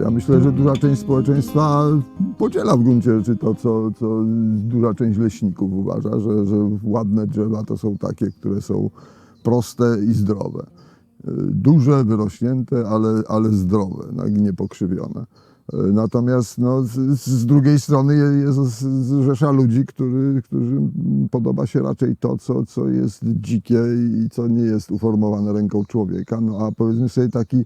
Ja myślę, że duża część społeczeństwa podziela w gruncie rzeczy to, co, co duża część leśników uważa, że, że ładne drzewa to są takie, które są proste i zdrowe. Duże, wyrośnięte, ale, ale zdrowe, niepokrzywione. Natomiast no, z, z drugiej strony je- jest rzesza ludzi, który, którym podoba się raczej to, co, co jest dzikie i co nie jest uformowane ręką człowieka. No a powiedzmy sobie taki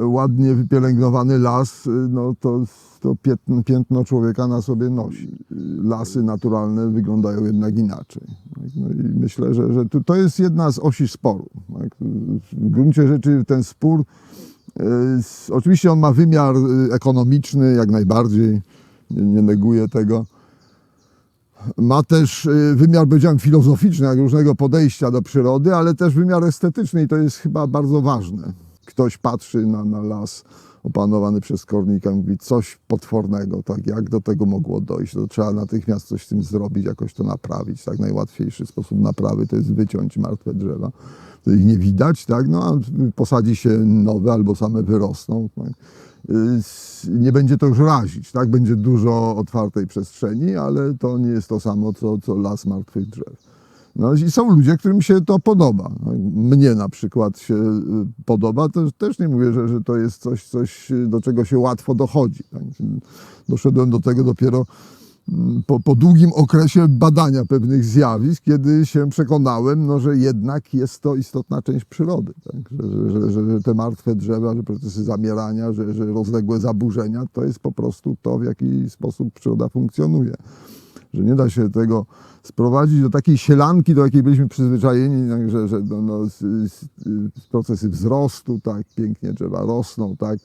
y, ładnie wypielęgnowany las, y, no to, to piętno, człowieka na sobie nosi. Lasy naturalne wyglądają jednak inaczej. tak? No i myślę, że, że to, jest jedna z osi sporu. Tak? W gruncie rzeczy ten spór, oczywiście on ma wymiar y, ekonomiczny, jak najbardziej, nie, nie neguję tego. Ma też y, wymiar, powiedziałem, filozoficzny, jak różnego podejścia do przyrody, ale też wymiar estetyczny i to jest chyba bardzo ważne. Ktoś patrzy na, na las opanowany przez kornika i mówi coś potwornego, tak jak do tego mogło dojść, to trzeba natychmiast coś z tym zrobić, jakoś to naprawić. Tak najłatwiejszy sposób naprawy to jest wyciąć martwe drzewa. To ich nie widać, tak? No, a posadzi się nowe albo same wyrosną. Tak? Y, nie będzie to już razić, tak? Będzie dużo otwartej przestrzeni, ale to nie jest to samo, co, co las martwych drzew. No i są ludzie, którym się to podoba. Mnie na przykład się y, podoba, to też nie mówię, że, że to jest coś, coś, do czego się łatwo dochodzi. Tak? Doszedłem do tego dopiero mm, po, po długim okresie badania pewnych zjawisk, kiedy się przekonałem, no, że jednak jest to istotna część przyrody. Tak? Że, że, że, że te martwe drzewa, że procesy zamierania, że, że rozległe zaburzenia, to jest po prostu to, w jaki sposób przyroda funkcjonuje. Że nie da się tego sprowadzić do takiej sielanki, do jakiej byliśmy przyzwyczajeni, tak, że, że no, no, procesy wzrostu, tak, pięknie drzewa rosną, tak,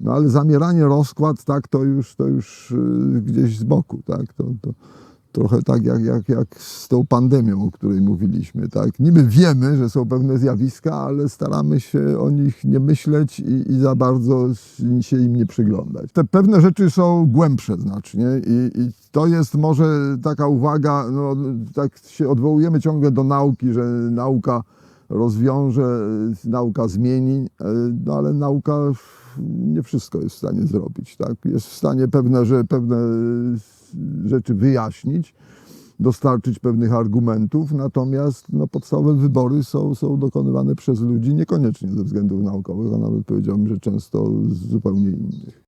no ale zamieranie, rozkład, tak, to już, to już y, gdzieś z boku, tak, to, to trochę tak jak, jak, jak z tą pandemią, o której mówiliśmy, tak. Niby wiemy, że są pewne zjawiska, ale staramy się o nich nie myśleć i, i za bardzo się im nie przyglądać. Te pewne rzeczy są głębsze znacznie i, i to jest może taka uwaga, no, tak się odwołujemy ciągle do nauki, że nauka rozwiąże, nauka zmieni, no ale nauka nie wszystko jest w stanie zrobić. Tak? Jest w stanie pewne, że, pewne rzeczy wyjaśnić, dostarczyć pewnych argumentów, natomiast no, podstawowe wybory są, są dokonywane przez ludzi niekoniecznie ze względów naukowych, a nawet powiedziałbym, że często zupełnie innych.